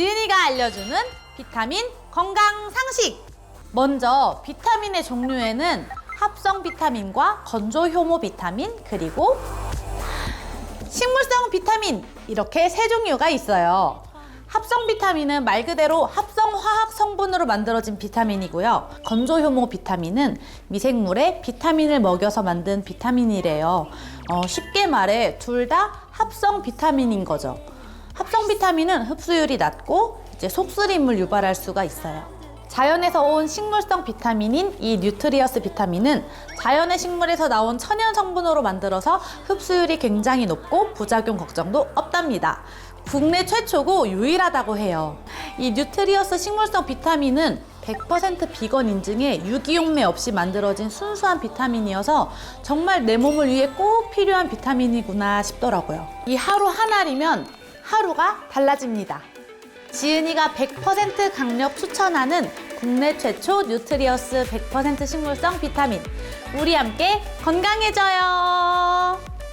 지은이가 알려주는 비타민 건강 상식. 먼저 비타민의 종류에는 합성 비타민과 건조 효모 비타민 그리고 식물성 비타민 이렇게 세 종류가 있어요. 합성 비타민은 말 그대로 합성 화학 성분으로 만들어진 비타민이고요. 건조 효모 비타민은 미생물에 비타민을 먹여서 만든 비타민이래요. 어, 쉽게 말해 둘 다 합성 비타민인 거죠. 합성 비타민은 흡수율이 낮고 이제 속쓰림을 유발할 수가 있어요. 자연에서 온 식물성 비타민인 이 뉴트리어스 비타민은 자연의 식물에서 나온 천연 성분으로 만들어서 흡수율이 굉장히 높고 부작용 걱정도 없답니다. 국내 최초고 유일하다고 해요. 이 뉴트리어스 식물성 비타민은 100% 비건 인증에 유기용매 없이 만들어진 순수한 비타민이어서 정말 내 몸을 위해 꼭 필요한 비타민이구나 싶더라고요. 이 하루 한 알이면 하루가 달라집니다. 지은이가 100% 강력 추천하는 국내 최초 뉴트리어스 100% 식물성 비타민. 우리 함께 건강해져요.